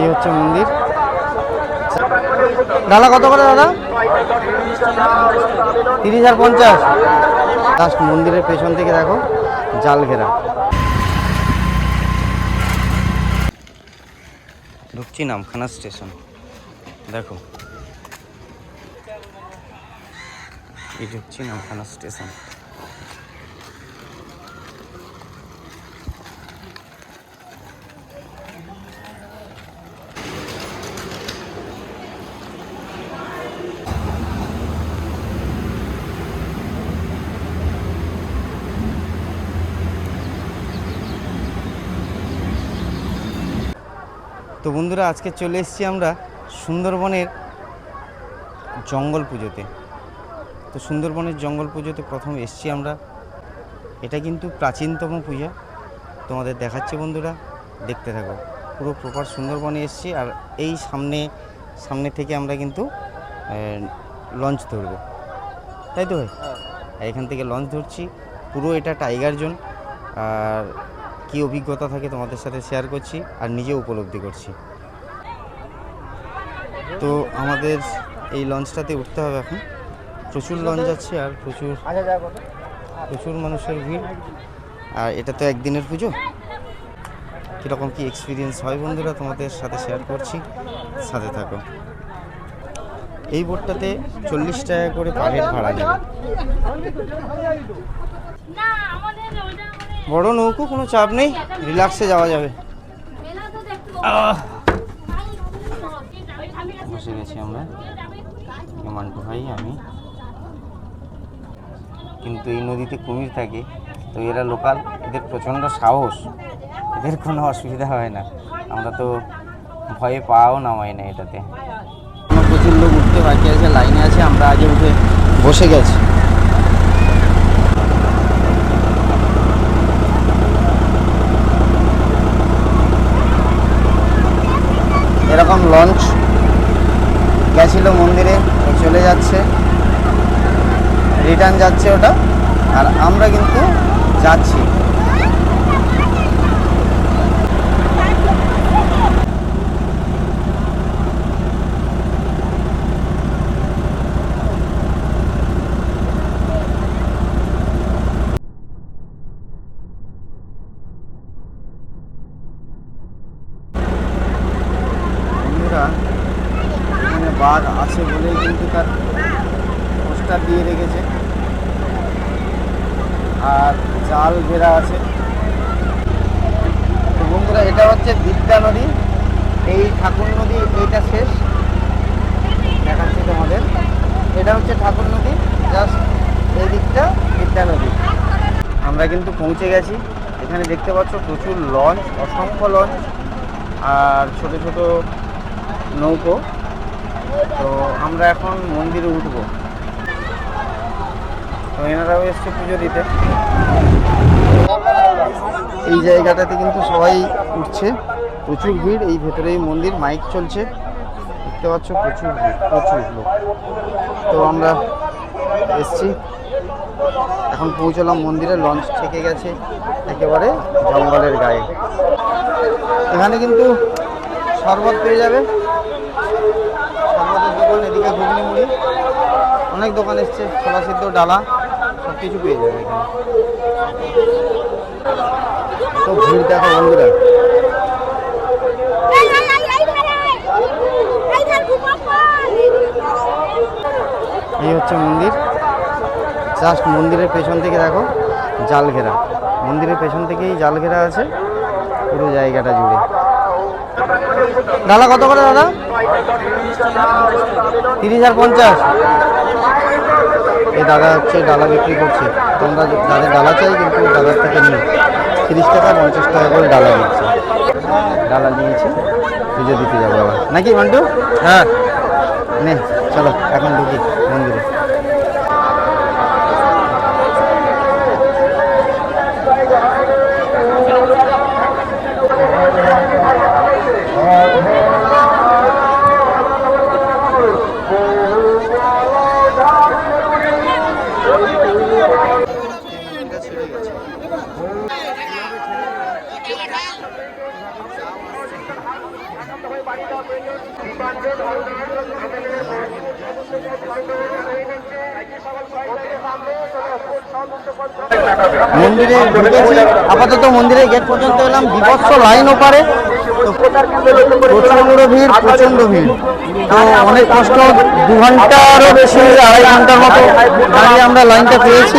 এই হচ্ছে মন্দির। ডালা কত করে দাদা? তিরিশ আর পঞ্চাশ। জাস্ট মন্দিরের পেছন থেকে দেখো, জাল ঘেরা। ঢুকছি নামখানা স্টেশন। দেখো। এই ঢুকছি নামখানা স্টেশন। তো বন্ধুরা আজকে চলে এসেছি আমরা সুন্দরবনের জঙ্গল পুজোতে। তো সুন্দরবনের জঙ্গল পুজোতে প্রথম এসেছি আমরা। এটা কিন্তু প্রাচীনতম পূজা। তোমাদের দেখাচ্ছে বন্ধুরা দেখতে থাকো। পুরো প্রপার সুন্দরবনে এসেছি আর এই সামনে সামনে থেকে আমরা কিন্তু লঞ্চ ধরবো। তাই তো ভাই? এখান থেকে লঞ্চ ধরছি। পুরো এটা টাইগার জোন। আর কী অভিজ্ঞতা থাকে তোমাদের সাথে শেয়ার করছি আর নিজে উপলব্ধি করছি। তো আমাদের এই লঞ্চটাতে উঠতে হবে এখন। প্রচুর লঞ্চ আছে আর প্রচুর প্রচুর মানুষের ভিড়। আর এটা তো একদিনের পুজো। কীরকম কি এক্সপিরিয়েন্স হয় বন্ধুরা তোমাদের সাথে শেয়ার করছি। সাথে থাকো। এই বোটটাতে চল্লিশ টাকা করে পার ভাড়া নেবে। বড় নৌকো, কোনো চাপ নেই। রিল্যাক্সে যাওয়া যাবে। বসে গেছি আমরা। মান্টু ভাই আমি। কিন্তু এই নদীতে কুমির থাকে, তো এরা লোকাল। এদের প্রচণ্ড সাহস। এদের কোনো অসুবিধা হয় না। আমরা তো ভয়ে পাও নামাই না এটাতে। প্রচুর লোক উঠতে বাকি আছে, লাইনে আছে। আমরা আগে উঠে বসে গেছি। এরকম লঞ্চ গেছিল মন্দিরে চলে যাচ্ছে। রিটার্ন যাচ্ছে ওটা আর আমরা কিন্তু যাচ্ছি। বন্ধুরা এখানে বাঘ আছে বলেই কিন্তু তার পোস্টার দিয়ে রেখেছে। আর জাল ঘেরা আছে। তো বন্ধুরা, এটা হচ্ছে বিদ্যা নদী। এই ঠাকুর নদী, এইটা শেষ। দেখাচ্ছি তোমাদের। এটা হচ্ছে ঠাকুর নদী, জাস্ট এই দিকটা বিদ্যা নদী। আমরা কিন্তু পৌঁছে গেছি। এখানে দেখতে পাচ্ছ প্রচুর লঞ্চ, অসংখ্য লঞ্চ। আর ছোট ছোট নৌকো। তো আমরা এখন মন্দিরে উঠব। তো এনারাও এসছে পুজো দিতে। এই জায়গাটাতে কিন্তু সবাই উঠছে। প্রচুর ভিড়, এই ভেতরেই মন্দির, মাইক চলছে। দেখতে পাচ্ছ প্রচুর ভিড়, প্রচুর লোক। তো আমরা এসছি। এখন পৌঁছলাম মন্দিরে, লঞ্চ থেকে গেছে একেবারে জঙ্গলের গায়ে। এখানে কিন্তু শরবত পেয়ে যাবে। দোকান, এদিকে মুড়ি। অনেক দোকান এসছে, ছোলা সিদ্ধ, ডালা সব কিছু পেয়ে যাবে এখানে। তো ভিড় দেখো বন্ধুরা। এই হচ্ছে মন্দির। জাস্ট মন্দিরের পেছন থেকে দেখো, জাল ঘেরা। মন্দিরের পেছন থেকেই জাল ঘেরা আছে, পুরো জায়গাটা জুড়ে। ডালা কত করে দাদা? তিরিশ আর পঞ্চাশ। এই দাদা হচ্ছে ডালা বিক্রি করছে। তোমরা যাদের ডালা চাই কিন্তু ডালার থেকে নিই তিরিশ টাকা পঞ্চাশ টাকা করে ডালা দিচ্ছে ডালা নিয়েছে পুজো দিতে যাব আবার। নাকি মান্টু? হ্যাঁ। নে চলো এখন ঢুকি মন্দিরে। মন্দিরে ঢুকেছি। আপাতত মন্দিরের গেট পর্যন্ত এলাম। বিভৎস লাইন ওপারে। তো প্রচণ্ড ভিড় প্রচণ্ড ভিড়। তো অনেক কষ্ট, দু ঘন্টারও বেশি, আড়াই ঘণ্টার মতো দাঁড়িয়ে আমরা লাইনটা পেয়েছি।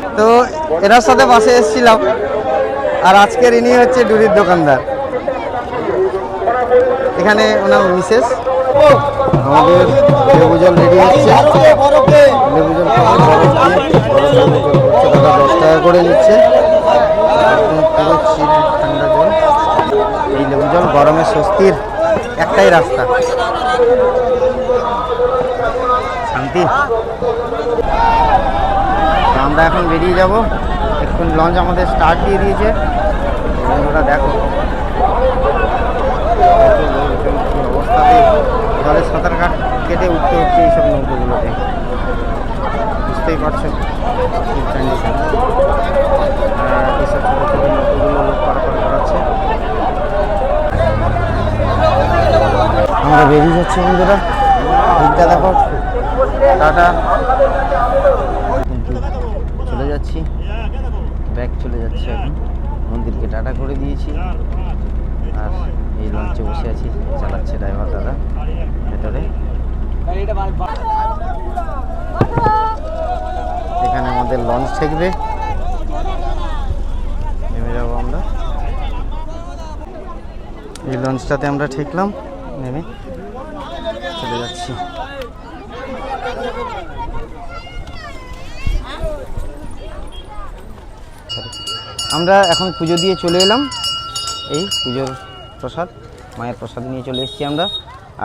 তো এনার সাথে বাসে এসেছিলাম। আর আজকের ইনি হচ্ছে ডুরির দোকানদার। এখানে ওনার মিসেস। আমাদের লেবু জল রেডি হচ্ছে। লেবু জল খাওয়া বরফ দিয়ে বরফ লেবু জল হচ্ছে দাদা দশ টাকা করে নিচ্ছে। ঠান্ডা জল। এই লেবু জল গরমে স্বস্তির একটাই রাস্তা। শান্তি। আমরা এখন বেরিয়ে যাব। এখন লঞ্চ আমাদের স্টার্ট দিয়ে দিয়েছে। বন্ধুরা দেখো। অবস্থাতে জলে সাঁতার কাট কেটে উঠতে হচ্ছে এইসব নৌকোগুলোতে। বুঝতেই পারছ? আমরা বেরিয়ে যাচ্ছি বন্ধুরা। দেখো। টাটা কিন্তু চলে যাচ্ছি ব্যাগ চলে যাচ্ছে এখন। মন্দিরকে টাটা করে দিয়েছি। আর এই লঞ্চে বসে আছি, চালাচ্ছে ড্রাইভার দাদা ভেতরে। এখানে আমাদের লঞ্চ ঠেকবে। নেমে যাব আমরা। এই লঞ্চটাতে আমরা ঠেকলাম, নেমে চলে যাচ্ছি। আমরা এখন পুজো দিয়ে চলে এলাম। এই পুজোর প্রসাদ, মায়ের প্রসাদ নিয়ে চলে এসেছি আমরা।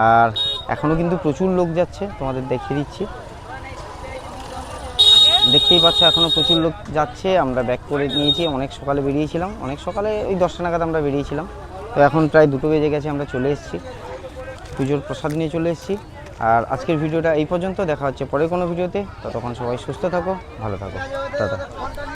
আর এখনও কিন্তু প্রচুর লোক যাচ্ছে, তোমাদের দেখিয়ে দিচ্ছি। দেখতেই পাচ্ছ এখনও প্রচুর লোক যাচ্ছে। আমরা ব্যাক করে নিয়েছি, অনেক সকালে বেরিয়েছিলাম। অনেক সকালে ওই দশটা নাগাদ আমরা বেরিয়েছিলাম। তো এখন প্রায় দুটো বেজে গেছে, আমরা চলে এসেছি। পুজোর প্রসাদ নিয়ে চলে এসেছি। আর আজকের ভিডিওটা এই পর্যন্ত। দেখা হচ্ছে পরে কোনো ভিডিওতে। ততক্ষণ সবাই সুস্থ থাকো, ভালো থাকো। টাটা।